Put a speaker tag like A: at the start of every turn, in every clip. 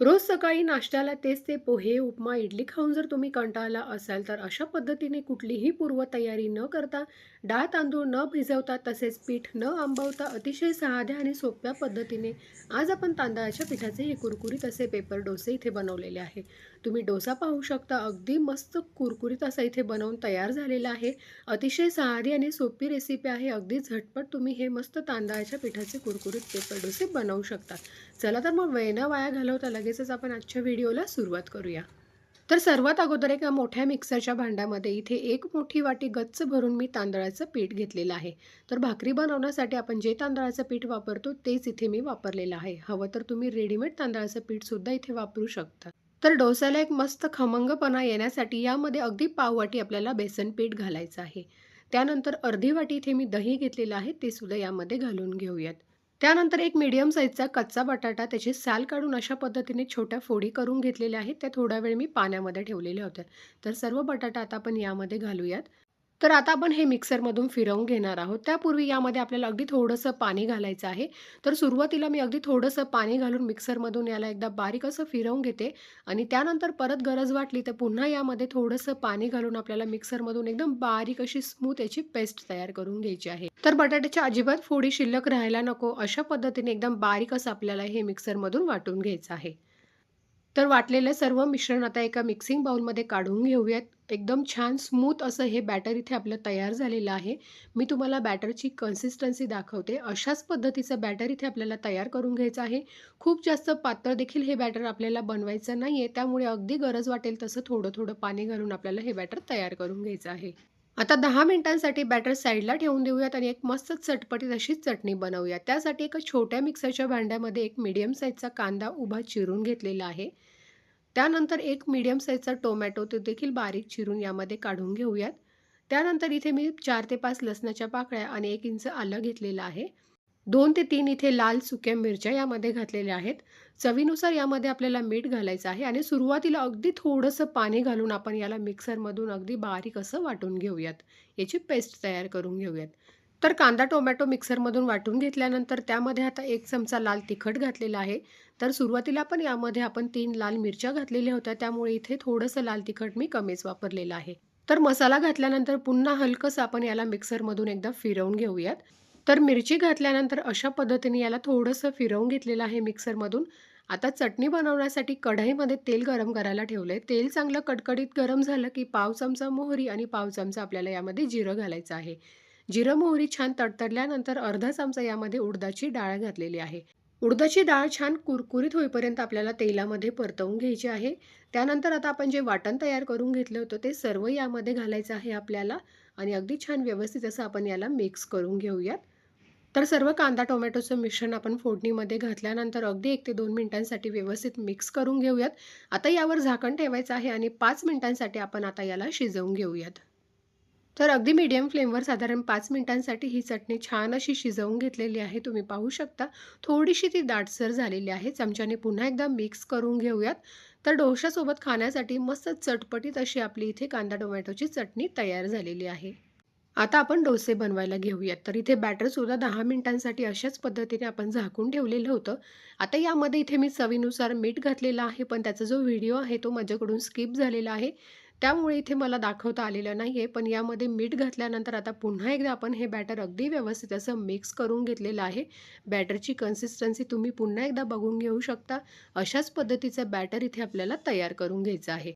A: रोज सकाळी नाश्त्याला तेच ते पोहे, उपमा, इडली खाऊन जर तुम्ही कंटाळला असाल, तर अशा पद्धतीने कुठलीही पूर्वतयारी न करता, डाळ तांदूळ न भिजवता, तसेच पीठ न आंबवता अतिशय साध्या आणि सोप्या पद्धतीने आज आपण तांदळाच्या पिठाचे हे कुरकुरीत असे पेपर डोसे इथे बनवलेले आहे. तुम्ही डोसा पाहू शकता, अगदी मस्त कुरकुरीत असा इथे बनवून तयार झालेला आहे. अतिशय साधी आणि सोपी रेसिपी आहे. अगदी झटपट तुम्ही हे मस्त तांदळाच्या पिठाचे कुरकुरीत पेपर डोसे बनवू शकता. चला तर मग वेळ वाया घालवता लगेचच आपण आजच्या व्हिडिओला सुरुवात करूया. तर सर्वात अगोदर एका मोठ्या मिक्सरच्या भांड्यामध्ये इथे एक मोठी वाटी गच्च भरून मी तांदळाचं पीठ घेतलेलं आहे. तर भाकरी बनवण्यासाठी आपण जे तांदळाचं पीठ वापरतो तेच इथे मी वापरलेलं आहे. हवं तर तुम्ही रेडीमेड तांदळाचं पीठसुद्धा इथे वापरू शकता. तर डोसाला एक मस्त खमंगपणा येण्यासाठी यामध्ये अगदी पाव वाटी आपल्याला बेसन पीठ घालायचं आहे. त्यानंतर अर्धी वाटी इथे मी दही घेतलेलं आहे, ते सुद्धा यामध्ये घालून घेऊयात. त्यानंतर एक मीडियम साईजचा कच्चा बटाटा त्याची साल काढून अशा पद्धतीने छोट्या फोडी करून घेतलेल्या आहेत. त्या थोडा वेळ मी पाण्यामध्ये ठेवलेल्या होत्या. तर सर्व बटाटा आता आपण यामध्ये घालूयात. तर आता आपण हे मिक्सरमधून फिरवून घेणार आहोत. त्यापूर्वी यामध्ये आपल्याला अगदी थोडंसं पाणी घालायचं आहे. तर सुरुवातीला मी अगदी थोडंसं पाणी घालून मिक्सरमधून याला एकदा बारीक असं फिरवून घेते आणि त्यानंतर परत गरज वाटली तर पुन्हा यामध्ये थोडंसं पाणी घालून आपल्याला मिक्सरमधून एकदम बारीक अशी स्मूथ याची पेस्ट तयार करून घ्यायची आहे. तर बटाट्याच्या अजिबात फोडी शिल्लक राहायला नको अशा पद्धतीने एकदम बारीक असं आपल्याला हे मिक्सरमधून वाटून घ्यायचं आहे. तर वाटलेलं सर्व मिश्रण आता एका मिक्सिंग बाउलमध्ये काढून घेऊयात. एकदम छान स्मूथ असं हे बॅटर इथे आपलं तयार झालेलं आहे. मी तुम्हाला बॅटरची कन्सिस्टन्सी दाखवते. अशाच पद्धतीचं बॅटर इथे आपल्याला तयार करून घ्यायचं आहे. खूप जास्त पातळ देखील हे बॅटर आपल्याला बनवायचं नाही आहे. त्यामुळे अगदी गरज वाटेल तसं थोडं-थोडं पाणी घालून आपल्याला हे बॅटर तयार करून घ्यायचं आहे. आता दहा मिनिटांसाठी बॅटर साईडला ठेवून देऊयात आणि एक मस्त चटपटीत अशी चटणी बनवूया. त्यासाठी एका छोट्या मिक्सरच्या भांड्यामध्ये एक मीडियम साईजचा कांदा उभा चिरून घेतलेला आहे. त्यानंतर एक मीडियम साईजचा टोमॅटो तो देखील बारीक चिरून यामध्ये काढून घेऊयात. त्यानंतर इथे मी चार ते पाच लसणाच्या पाकळ्या आणि एक इंच आलं घेतलेलं आहे. दोन ते तीन इथे लाल सुक्या मिरच्या यामध्ये घातलेल्या आहेत. चवीनुसार यामध्ये आपल्याला मीठ घालायचं आहे आणि सुरुवातीला अगदी थोडंसं पाणी घालून आपण याला मिक्सरमधून अगदी बारीक असं वाटून घेऊयात. याची पेस्ट तयार करून घेऊयात. तर कांदा, टोमॅटो मिक्सरमधून वाटून घेतल्यानंतर त्यामध्ये आता एक चमचा लाल तिखट घातलेला आहे. तर सुरुवातीला पण यामध्ये आपण तीन लाल मिरच्या घातलेल्या होत्या. त्यामुळे इथे थोडंसं लाल तिखट मी कमीच वापरलेलं आहे. तर मसाला घातल्यानंतर पुन्हा हलकंसं आपण याला मिक्सरमधून एकदा फिरवून घेऊयात. तर मिरची घातल्यानंतर अशा पद्धतीने याला थोडंसं फिरवून घेतलेलं आहे मिक्सरमधून. आता चटणी बनवण्यासाठी कढईमध्ये तेल गरम करायला ठेवलंय. तेल चांगलं कडकडीत गरम झालं की पाव चमचा मोहरी आणि पाव चमचा आपल्याला यामध्ये जिरं घालायचं आहे. जिरं, मोहरी छान तडतडल्यानंतर अर्धा चमचा यामध्ये उडदाची डाळ घातलेली आहे. उडदाची डाळ छान कुरकुरीत होईपर्यंत आपल्याला तेलामध्ये परतवून घ्यायची आहे. त्यानंतर आता आपण जे वाटण तयार करून घेतलं होतं ते सर्व यामध्ये घालायचं आहे आपल्याला आणि अगदी छान व्यवस्थित असं आपण याला मिक्स करून घेऊयात. तर सर्व कांदा, टोमॅटोचं मिश्रण आपण फोडणीमध्ये घातल्यानंतर अगदी एक ते दोन मिनिटांसाठी व्यवस्थित मिक्स करून घेऊयात. आता यावर झाकण ठेवायचं आहे आणि पाच मिनिटांसाठी आपण आता याला शिजवून घेऊयात. तर अगदी मीडियम फ्लेमवर साधारण पाच मिनिटांसाठी ही चटणी छान अशी शिजवून घेतलेली आहे. तुम्ही पाहू शकता थोडीशी ती दाटसर झालेली आहे. चमच्याने पुन्हा एकदा मिक्स करून घेऊयात. तर डोशासोबत खाण्यासाठी मस्त चटपटीत अशी आपली इथे कांदा टोमॅटोची चटणी तयार झालेली आहे. आता आपण डोसे बनवायला घेऊयात. तर इथे बॅटरसुद्धा दहा मिनिटांसाठी अशाच पद्धतीने आपण झाकून ठेवलेलं होतं. आता यामध्ये इथे मी चवीनुसार मीठ घातलेलं आहे, पण त्याचा जो व्हिडिओ आहे तो माझ्याकडून स्किप झालेला आहे. त्यामुळे इथे मला दाखवता आलेलं नाही आहे. पण यामध्ये मीठ घातल्यानंतर आता पुन्हा एकदा आपण हे बॅटर अगदी व्यवस्थित असं मिक्स करून घेतलेलं आहे. बॅटरची कन्सिस्टन्सी तुम्ही पुन्हा एकदा बघून घेऊ शकता. अशाच पद्धतीचं बॅटर इथे आपल्याला तयार करून घ्यायचं आहे.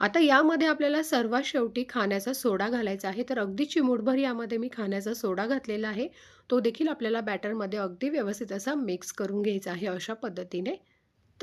A: आता यामध्ये आपल्याला सर्वात शेवटी खाण्याचा सोडा घालायचा आहे. तर अगदी चिमूटभर यामध्ये मी खाण्याचा सोडा घातलेला आहे. तो देखील आपल्याला बॅटरमध्ये अगदी व्यवस्थित असा मिक्स करून घ्यायचा आहे अशा पद्धतीने.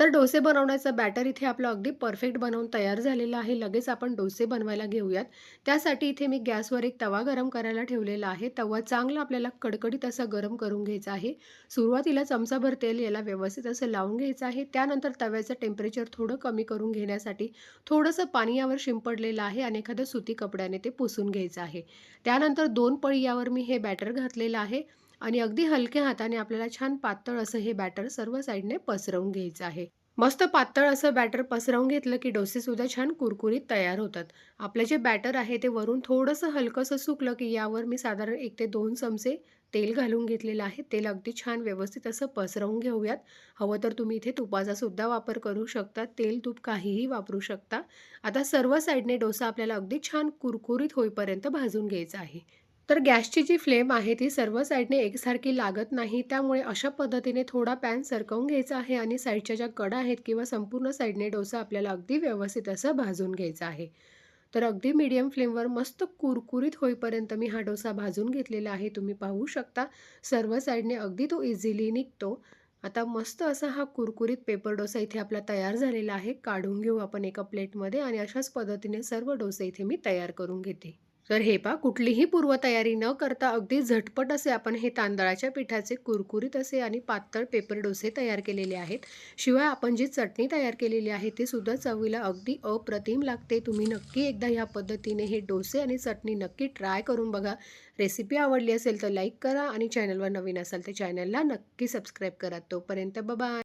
A: तर डोसे बनवण्याचं बॅटर इथे आपलं अगदी परफेक्ट बनवून तयार झालेलं आहे. लगेच आपण डोसे बनवायला घेऊयात. त्यासाठी इथे मी गॅसवर एक तवा गरम करायला ठेवलेला आहे. तवा चांगला आपल्याला कडकडीत असा गरम करून घ्यायचा आहे. सुरुवातीला चमचाभर तेल याला व्यवस्थित असं लावून घ्यायचं आहे. त्यानंतर तव्याचं टेम्परेचर थोडं कमी करून घेण्यासाठी थोडंसं पाणी यावर शिंपडलेलं आहे आणि एखाद्या सुती कपड्याने ते पुसून घ्यायचं आहे. त्यानंतर दोन पळी यावर मी हे बॅटर घातलेलं आहे आणि अगदी हलक्या हाताने आपल्याला छान पातळ असं हे बॅटर सर्व साईडने पसरवून घ्यायचं आहे. मस्त पातळ असं बॅटर पसरवून घेतलं की डोसेसुद्धा छान कुरकुरीत तयार होतात. आपलं जे बॅटर आहे ते वरून थोडंसं हलकंसं सुकलं की यावर मी साधारण एक ते दोन चमचे तेल घालून घेतलेलं आहे. तेल अगदी छान व्यवस्थित असं पसरवून घेऊयात. हवं तर तुम्ही इथे तुपाचा सुद्धा वापर करू शकता. तेल तूप काहीही वापरू शकता. आता सर्व साईडने डोसा आपल्याला अगदी छान कुरकुरीत होईपर्यंत भाजून घ्यायचा आहे. तर गॅसची जी फ्लेम आहे ती सर्व साईडने एकसारखी लागत नाही. त्यामुळे अशा पद्धतीने थोडा पॅन सरकवून घ्यायचा आहे आणि साईडच्या ज्या कडा आहेत किंवा संपूर्ण साईडने डोसा आपल्याला अगदी व्यवस्थित असं भाजून घ्यायचा आहे. तर अगदी मीडियम फ्लेमवर मस्त कुरकुरीत होईपर्यंत मी हा डोसा भाजून घेतलेला आहे. तुम्ही पाहू शकता सर्व साईडने अगदी तो इझिली निघतो. आता मस्त असा हा कुरकुरीत पेपर डोसा इथे आपला तयार झालेला आहे. काढून घेऊ आपण एका प्लेटमध्ये आणि अशाच पद्धतीने सर्व डोसे इथे मी तयार करून घेते. तर हे पा कुठलीही पूर्वतयारी न करता अगदी झटपट असे आपण हे तांदळाच्या पिठाचे कुरकुरीत असे आणि पातळ पेपर डोसे तयार केलेले आहेत. शिवाय आपण जी चटणी तयार केलेली आहे ती सुद्धा चवीला अगदी अप्रतिम लागते. तुम्ही नक्की एकदा ह्या पद्धतीने हे डोसे आणि चटणी नक्की ट्राय करून बघा. रेसिपी आवडली असेल तर लाईक करा आणि चॅनलवर नवीन असाल तर चॅनलला नक्की सबस्क्राईब करा. तोपर्यंत बबा